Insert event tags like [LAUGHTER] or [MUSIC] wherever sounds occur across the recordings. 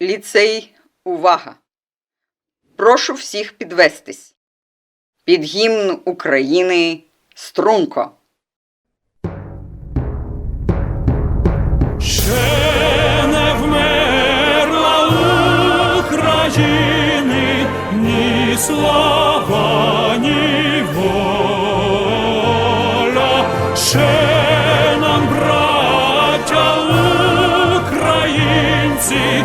Ліцей, увага! Прошу всіх підвестись. Під гімн України струнко. Ще не вмерла України ні слава, ні воля. Ще нам, браття українці,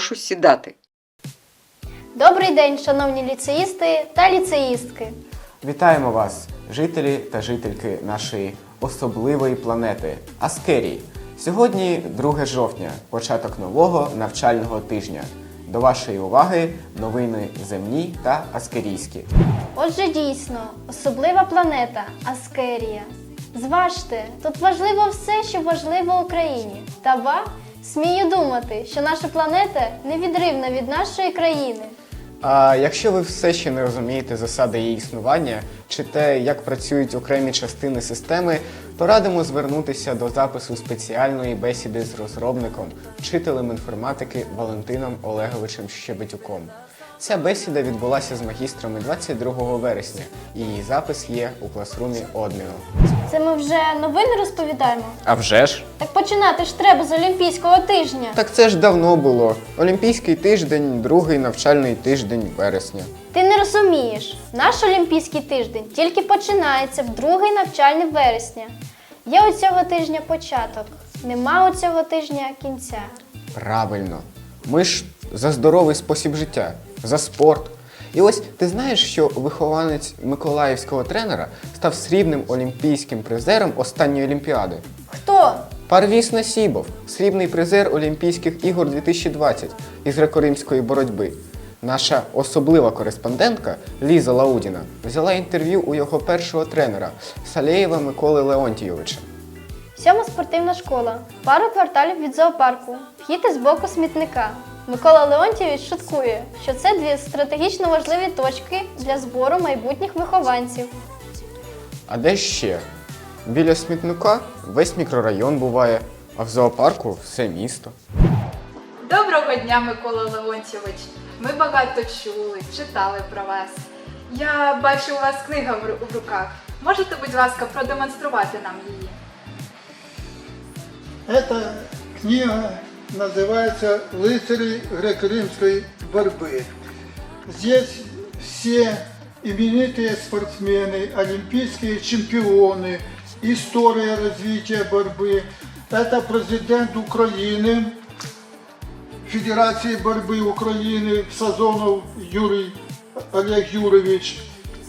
Прошу сідати. Добрий день, шановні ліцеїсти та ліцеїстки. Вітаємо вас, жителі та жительки нашої особливої планети Аскерії. Сьогодні 2 жовтня, початок нового навчального тижня. До вашої уваги новини земні та аскерійські. Отже, дійсно, особлива планета Аскерія. Зважте, тут важливо все, що важливо Україні. Та ба, смію думати, що наша планета невідривна від нашої країни. А якщо ви все ще не розумієте засади її існування чи те, як працюють окремі частини системи, то радимо звернутися до запису спеціальної бесіди з розробником, вчителем інформатики Валентином Олеговичем Щебетюком. Ця бесіда відбулася з магістрами 22 вересня, її запис є у класрумі Однео. Це ми вже новини розповідаємо. А вже ж? Так починати ж треба з Олімпійського тижня. Так це ж давно було. Олімпійський тиждень, другий навчальний тиждень вересня. Ти не розумієш, наш Олімпійський тиждень тільки починається в другий навчальний вересня. Є у цього тижня початок, нема у цього тижня кінця. Правильно. Ми ж за здоровий спосіб життя, за спорт. І ось ти знаєш, що вихованець миколаївського тренера став срібним олімпійським призером останньої олімпіади. Хто? Парвіс Насібов, срібний призер Олімпійських ігор 2020 із греко-римської боротьби. Наша особлива кореспондентка Ліза Лаудіна взяла інтерв'ю у його першого тренера Салєєва Миколи Леонтійовича. Сьома спортивна школа. Пару кварталів від зоопарку. Вхід із боку смітника. Микола Леонтьєвич шуткує, що це дві стратегічно важливі точки для збору майбутніх вихованців. А де ще? Біля смітника весь мікрорайон буває, а в зоопарку все місто. Доброго дня, Микола Леонтьєвич. Ми багато чули, читали про вас. Я бачу, у вас книга в в руках. Можете, будь ласка, продемонструвати нам її? Эта книга называется «Рыцари греко-римской борьбы». Здесь все именитые спортсмены, олимпийские чемпионы, история развития борьбы. Это президент Украины, Федерации борьбы Украины Сазонов Юрий Олег Юрович.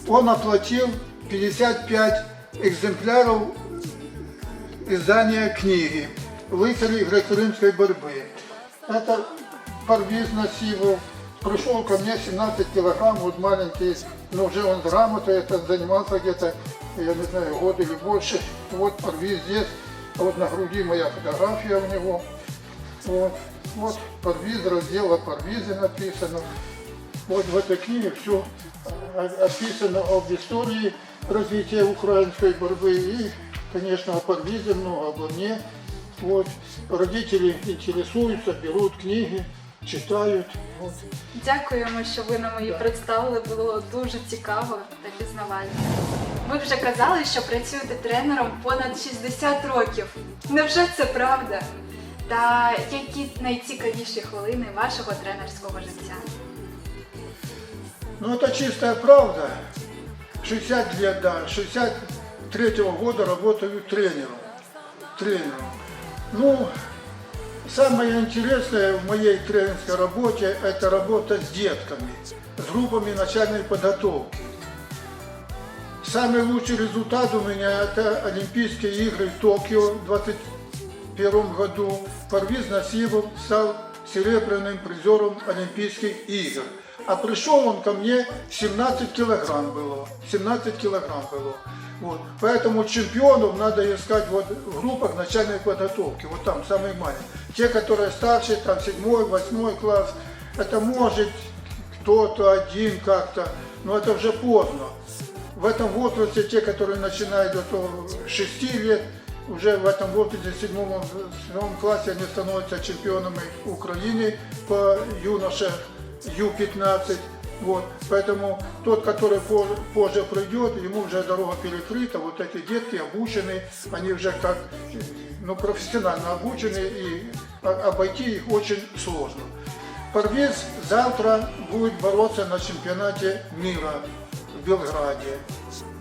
Он оплатил 55 экземпляров издания книги «Рыцари греко-римской борьбы». Это Парвиз Насимов. Пришел ко мне 17 килограмм, вот маленький, но уже он с грамотой, это занимался где-то, я не знаю, год или больше. Вот Парвиз здесь, а вот на груди моя фотография у него. Вот, вот Парвиз, раздел о Парвизе написано. Вот в этой книге все описано об истории развития украинской борьбы и, конечно, о Парвизе много, обо мне. Вот. Родители интересуются, берут книги, читают. Вот. Дякуємо, що ви нам її представили. Було дуже цікаво та пізнавально. Ви вже казали, що працюєте тренером понад 60 років. Невже це правда? Та які найцікавіші хвилини вашого тренерського життя? Ну, это чистая правда. 60 лет, да, 63 года работаю тренером. Тренером. Ну, самое интересное в моей тренерской работе – это работа с детками, с группами начальной подготовки. Самый лучший результат у меня – это Олимпийские игры в Токио в 2021 году. Парвиз Насибов стал серебряным призером Олимпийских игр. А пришел он ко мне 17 килограмм было. 17 килограмм было. Вот. Поэтому чемпионов надо искать вот в группах начальной подготовки. Вот там самые маленькие. Те, которые старше, там 7 восьмой класс. Это может кто-то один как-то, но это уже поздно. В этом возрасте те, которые начинают до 6 лет, уже в этом возрасте, в седьмом, седьмом классе, они становятся чемпионами Украины по юноше Ю-15. Вот. Поэтому тот, который по- позже придет, ему уже дорога перекрыта. Вот эти детки обучены, они уже как ну, профессионально обучены, и о- обойти их очень сложно. Парвиз завтра будет бороться на чемпионате мира в Белграде.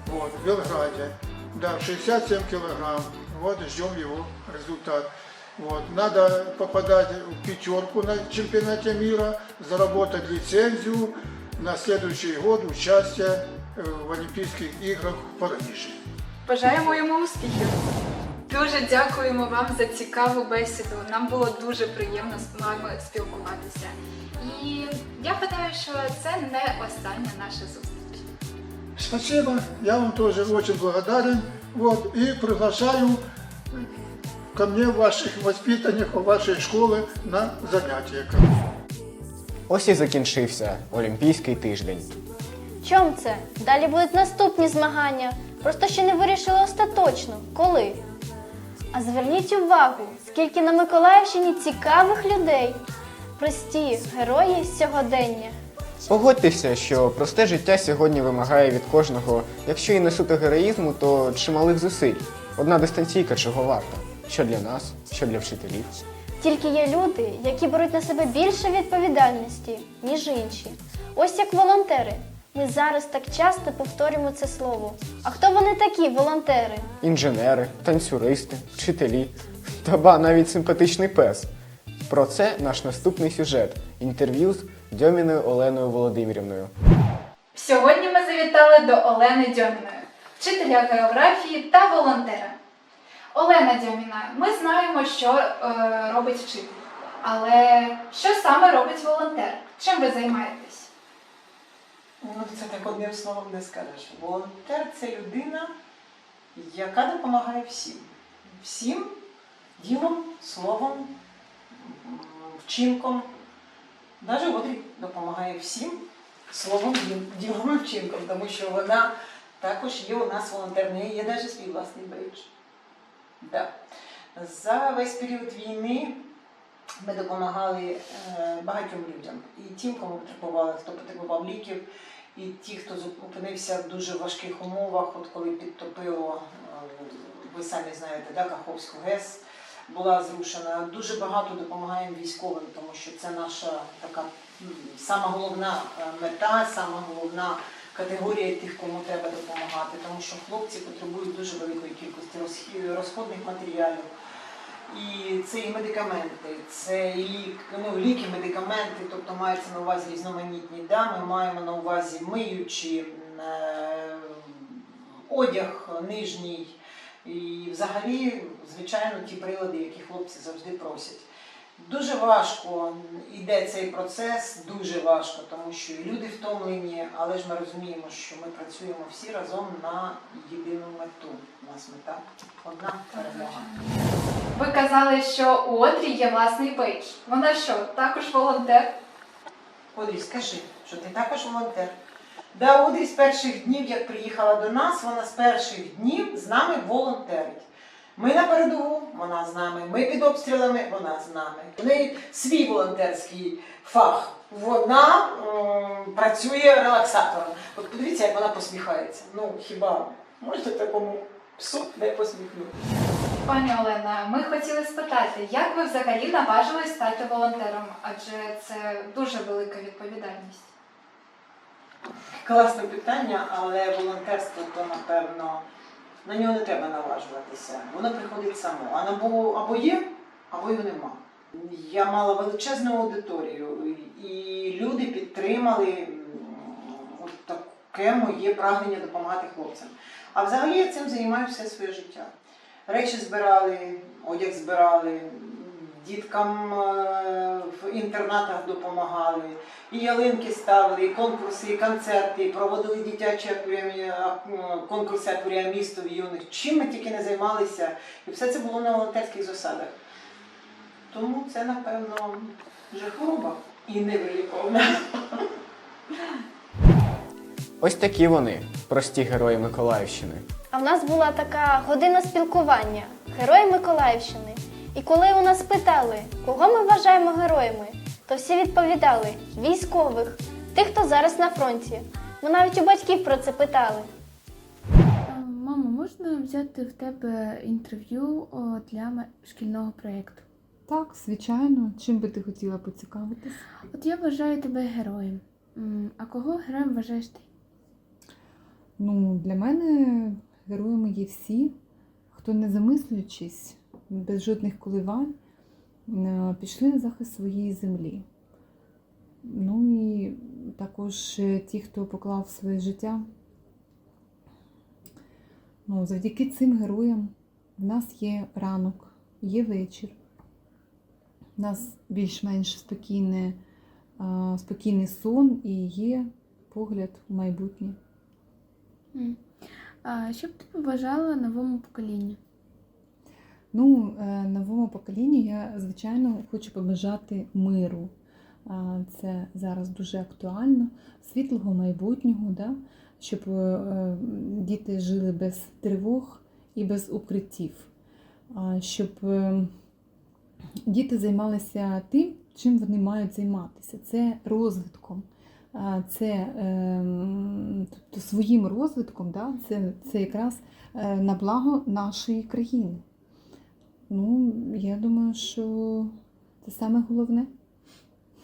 Вот, в Белграде. Да, 67 килограмм. Вот, ждем его результат. Вот. Надо попадать в пятерку на чемпионате мира, заработать лицензию на следующий год участие э, в Олимпийских играх в Париже. Бажаємо йому успіхів. Дуже дякуємо вам за цікаву бесіду. Нам було дуже приємно з вами спілкуватися. І я гадаю, що це не остання наша зустріч. Спасибо, я вам тоже очень благодарен. Вот, и приглашаю ко мне ваших воспитанников вашей школы на занятия. Ось і закінчився Олімпійський тиждень. Чом це? Далі будуть наступні змагання. Просто ще не вирішили остаточно, коли. А зверніть увагу, скільки на Миколаївщині цікавих людей. Прості герої сьогодення. Погодьтеся, що просте життя сьогодні вимагає від кожного, якщо і не суто героїзму, то чималих зусиль. Одна дистанційка чого варта. Що для нас, що для вчителів. Тільки є люди, які беруть на себе більше відповідальності, ніж інші. Ось як волонтери. Ми зараз так часто повторюємо це слово. А хто вони такі, волонтери? Інженери, танцюристи, вчителі та ба навіть симпатичний пес. Про це наш наступний сюжет інтерв'ю з Дьоміною Оленою Володимирівною. Сьогодні ми завітали до Олени Дьоміної, вчителя географії та волонтера. Олена Дьоміна, ми знаємо, що е, робить вчитель. Але що саме робить волонтер? Чим ви займаєтесь? Ну, це так одним словом не скажеш. Волонтер це людина, яка допомагає всім. Всім ділом, словом, вчинком. Навіть Одрі допомагає всім словом, діл- ділом вчинком, тому що вона також є у нас волонтер, в неї є навіть свій власний бейдж. Да. За весь період війни ми допомагали е, багатьом людям. І тим, кому потребували, хто потребував ліків, і ті, хто опинився в дуже важких умовах, от коли підтопило, е, ви самі знаєте, да, Каховську ГЕС була зрушена. Дуже багато допомагаємо військовим, тому що це наша така сама головна е, мета, сама головна категорія тих, кому треба допомагати, тому що хлопці потребують дуже великої кількості розходних матеріалів. І це і медикаменти, це і лік, ну, ліки, медикаменти, тобто мається на увазі різноманітні. Да? Ми маємо на увазі миючі, е, одяг нижній і взагалі, звичайно, ті прилади, які хлопці завжди просять. Дуже важко йде цей процес, дуже важко, тому що і люди втомлені, але ж ми розуміємо, що ми працюємо всі разом на єдину мету. У нас мета одна перемога. Ви казали, що у Одрі є власний бейдж. Вона що, також волонтер? Одрі, скажи, що ти також волонтер. Да, Одрі з перших днів, як приїхала до нас, вона з перших днів з нами волонтерить. Ми на передову, вона з нами. Ми під обстрілами, вона з нами. У неї свій волонтерський фах. Вона м, працює релаксатором. От подивіться, як вона посміхається. Ну хіба можете такому псу не посміхнутися? Пані Олена, ми хотіли спитати, як ви взагалі наважились стати волонтером? Адже це дуже велика відповідальність. Класне питання, але волонтерство то напевно на нього не треба наважуватися. Воно приходить само. А або, або є, або його нема. Я мала величезну аудиторію, і люди підтримали таке моє прагнення допомагати хлопцям. А взагалі я цим займаюся все своє життя. Речі збирали, одяг збирали, діткам е, в інтернатах допомагали, і ялинки ставили, і конкурси, і концерти, і проводили дитячі м, конкурси акваріамістів юних. Чим ми тільки не займалися, і все це було на волонтерських засадах. Тому це, напевно, вже хвороба і невиліковна. [LAUGHS] Ось такі вони, прості герої Миколаївщини. А в нас була така година спілкування Герої Миколаївщини. І коли у нас питали, кого ми вважаємо героями, то всі відповідали військових, тих, хто зараз на фронті. Ми навіть у батьків про це питали. Мамо, можна взяти в тебе інтерв'ю для шкільного проєкту? Так, звичайно. Чим би ти хотіла поцікавитись? От я вважаю тебе героєм. А кого героєм вважаєш ти? Ну, для мене героями є всі, хто не замислюючись, без жодних коливань, е, пішли на захист своєї землі. Ну і також е, ті, хто поклав своє життя. Ну, завдяки цим героям в нас є ранок, є вечір. У нас більш-менш спокійне, спокійний сон і є погляд у майбутнє. А що б ти побажала новому поколінню? Ну, е, новому поколінню я, звичайно, хочу побажати миру. Це зараз дуже актуально, світлого майбутнього, да? щоб е, е, діти жили без тривог і без укриттів, щоб діти займалися тим, чим вони мають займатися. Це розвитком. Це тобто своїм розвитком, да? це, це якраз на благо нашої країни. Ну, я думаю, що це саме головне.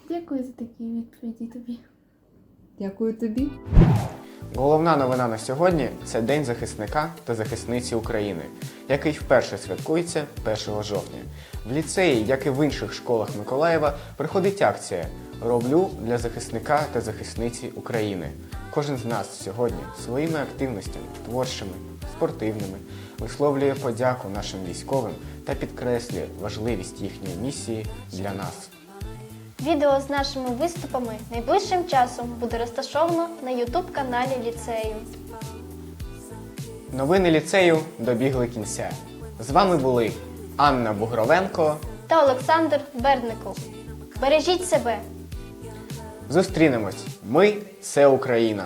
Дякую за такі відповіді тобі. Дякую тобі. Головна новина на сьогодні це День захисника та захисниці України, який вперше святкується 1 жовтня. В ліцеї, як і в інших школах Миколаєва, проходить акція Роблю для захисника та захисниці України. Кожен з нас сьогодні своїми активностями, творчими, спортивними, висловлює подяку нашим військовим та підкреслює важливість їхньої місії для нас. Відео з нашими виступами найближчим часом буде розташовано на YouTube каналі ліцею. Новини ліцею добігли кінця. З вами були Анна Бугровенко. Та Олександр Бердников. Бережіть себе! Зустрінемось. Ми це Україна.